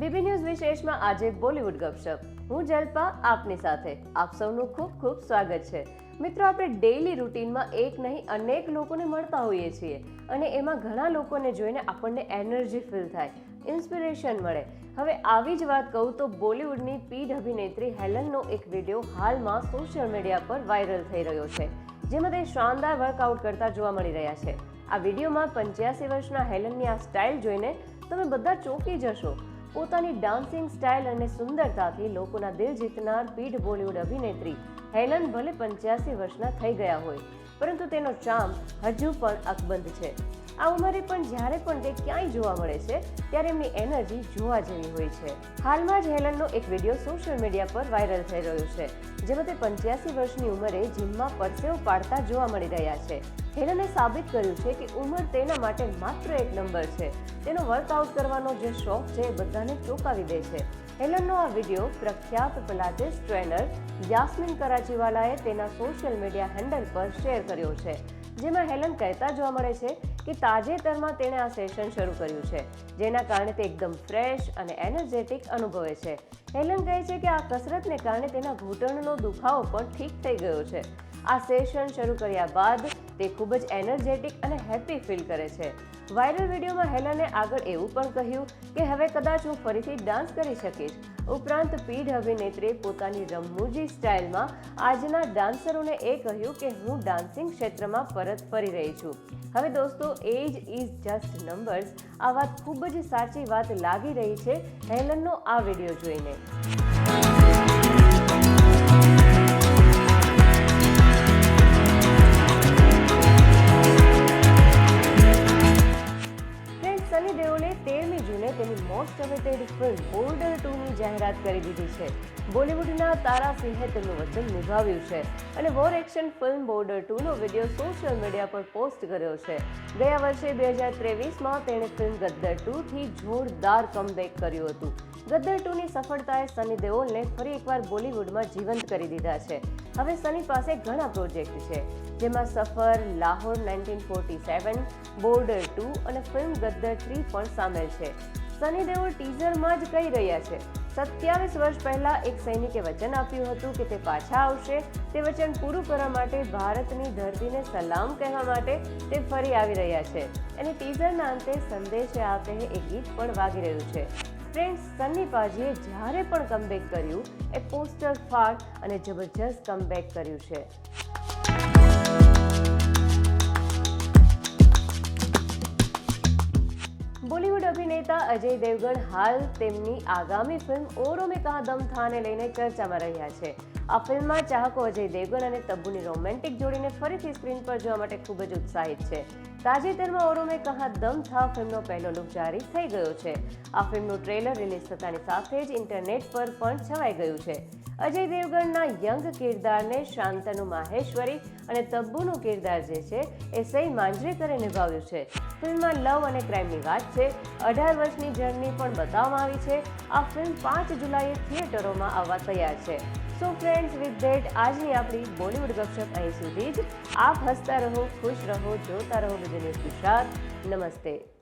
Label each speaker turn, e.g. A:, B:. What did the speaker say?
A: BB news વિશેષમાં આજે બોલિવૂડ ગપશપ. હું જલ્પા, આપની સાથે. આપ સૌનું ખૂબ ખૂબ સ્વાગત છે. મિત્રો, આપણે ડેઈલી રૂટીનમાં એક નહીં, અનેક લોકોને મળતા હોઈએ છીએ અને એમાં ઘણા લોકોને જોઈને આપણને એનર્જી ફીલ થાય, ઇન્સ્પિરેશન મળે. હવે આવી જ વાત કહું તો બોલિવૂડની પીઢ અભિનેત્રી હેલનનો એક વીડિયો હાલમાં સોશિયલ મીડિયા પર વાયરલ થઈ રહ્યો છે, જેમાં તે શાનદાર વર્કઆઉટ કરતા જોવા મળી રહ્યા છે. આ વિડીયોમાં પંચ્યાસી વર્ષના હેલનની આ સ્ટાઇલ જોઈને તમે બધા ચોંકી જશો. પોતાની ડાન્સિંગ સ્ટાઇલ અને સુંદરતાથી લોકોના દિલ જીતનાર પીઢ બોલિવૂડ અભિનેત્રી હેલન ભલે પંચ્યાસી વર્ષના થઈ ગયા હોય, પરંતુ તેનો ચામ હજુ પણ અકબંધ છે. આ ઉંમરે પણ જ્યારે પણ તે ક્યાંય જોવા મળે છે, ત્યારે એમની એનર્જી જોવા જેવી હોય છે. હાલમાં જ હેલનનો એક વીડિયો સોશિયલ મીડિયા પર વાયરલ થઈ રહ્યો છે, જેમાં તે પંચ્યાસી વર્ષની ઉંમરે જીમમાં પરસેવો પાડતા જોવા મળી રહ્યા છે. હેલને સાબિત કર્યું છે કે ઉંમર તેના માટે માત્ર એક નંબર છે. તેનો વર્કઆઉટ કરવાનો જે શોખ છે એ બધાને ચોંકાવી દે છે. હેલનનો આ વીડિયો પ્રખ્યાત પિલાટેસ ટ્રેનર યાસ્મિન કરાચીવાલાએ તેના સોશિયલ મીડિયા હેન્ડલ પર શેર કર્યો છે. જેમાં હેલન કહેતા જોવા મળે છે કે તાજેતરમાં તેણે આ સેશન શરૂ કર્યું છે, જેના કારણે તે એકદમ ફ્રેશ અને એનર્જેટિક અનુભવે છે. હેલન કહે છે કે આ કસરતને કારણે તેના ઘૂંટણનો દુખાવો પણ ઠીક થઈ ગયો છે. આ સેશન શરૂ કર્યા બાદ તે ખૂબ જ એનર્જેટિક અને હેપી ફીલ કરે છે. વાયરલ વિડીયોમાં હેલને આગળ એવું પણ કહ્યું કે, હવે કદાચ હું ફરીથી ડાન્સ કરી શકીશ. ઉપરાંત પીઢ અભિનેત્રીએ પોતાની રમૂજી સ્ટાઇલમાં આજના ડાન્સરોને એ કહ્યું કે, હું ડાન્સિંગ ક્ષેત્રમાં પરત ફરી રહી છું. હવે દોસ્તો એજ ઇઝ જસ્ટ નંબર્સ. આ વાત ખૂબ જ સાચી વાત લાગી રહી છે હેલનનો આ વીડિયો જોઈને. તેની ફિલ્મ બોર્ડર ટુની જાહેરાત કરી દીધી છે. બોલિવૂડના તારા સિંહે તેમનું વચન નિભાવ્યું છે અને વોર એક્શન ફિલ્મ બોર્ડર ટુનો વીડિયો સોશિયલ મીડિયા પર પોસ્ટ કર્યો છે. ગયા વર્ષે બે હજાર ત્રેવીસમાં તેણે ફિલ્મ ગદ્દર ટુથી જોરદાર કમબેક કર્યું હતું. ગદ્દર ટુની સફળતાએ સની દેઓલને ફરી એકવાર બોલિવૂડમાં જીવંત કરી દીધા છે. હવે સની પાસે ઘણા પ્રોજેક્ટ છે, જેમાં Safar, Lahore nineteen forty seven border two અને ફિલ્મ ગદ્દર થ્રી પણ સામેલ છે. સની દેઓલ ટીઝરમાં જ કહી રહ્યા છે. સત્યાવીસ વર્ષ પહેલા એક સૈનિકે વચન આપ્યું હતું કે તે પાછા આવશે. તે વચન પૂરું કરવા માટે ભારતની ધરતીને સલામ કહેવા માટે તે ફરી આવી રહ્યા છે. અને ટીઝરના અંતે સંદેશ આપે એ ગીત પણ વાગી રહ્યું છે. ફ્રેન્ડ્સ, સન્ની પાજીએ જ્યારે પણ કમબેક કર્યું, એ પોસ્ટર ફાળ અને જબરજસ્ત કમબેક કર્યું છે. અભિનેતા અજય દેવગણ હાલ તેમની આગામી ફિલ્મ ઓરો મેં કહા દમ થાને લઈને ચર્ચામાં રહ્યા છે. આ ફિલ્મમાં ચાહકો અજય દેવગણ અને તબ્બુની રોમેન્ટિક જોડીને ફરીથી સ્ક્રીન પર જોવા માટે ખૂબ જ ઉત્સાહિત છે. તાજેતરમાં ઓરો મેં કહા દમ થા ફિલ્મનો પહેલો લુક જારી થઈ ગયો છે. આ ફિલ્મનું ટ્રેલર રિલીઝ થતાની સાથે જ ઇન્ટરનેટ પર પણ છવાઈ ગયું છે. અજય દેવગણના યંગ કિરદારને શાંતનુ માહેશ્વરી અને તબ્બુનું કિરદાર જે છે એ સહી માંજરેકરે નિભાવ્યું છે. ફિલ્મમાં લવ અને ક્રાઇમની વાત છે. અઢાર વર્ષની જર્ની પણ બતાવવામાં આવી છે. આ ફિલ્મ પાંચ જુલાઈએ થિયેટરોમાં આવવા તૈયાર છે. સો ફ્રેન્ડ્સ વિથ ધેટ આજની આપણી બોલિવૂડ ગપશપ અહીં સુધી જ. આપ હસતા રહો, ખુશ રહો, જોતા રહો બીજું ગુજરાત નમસ્તે.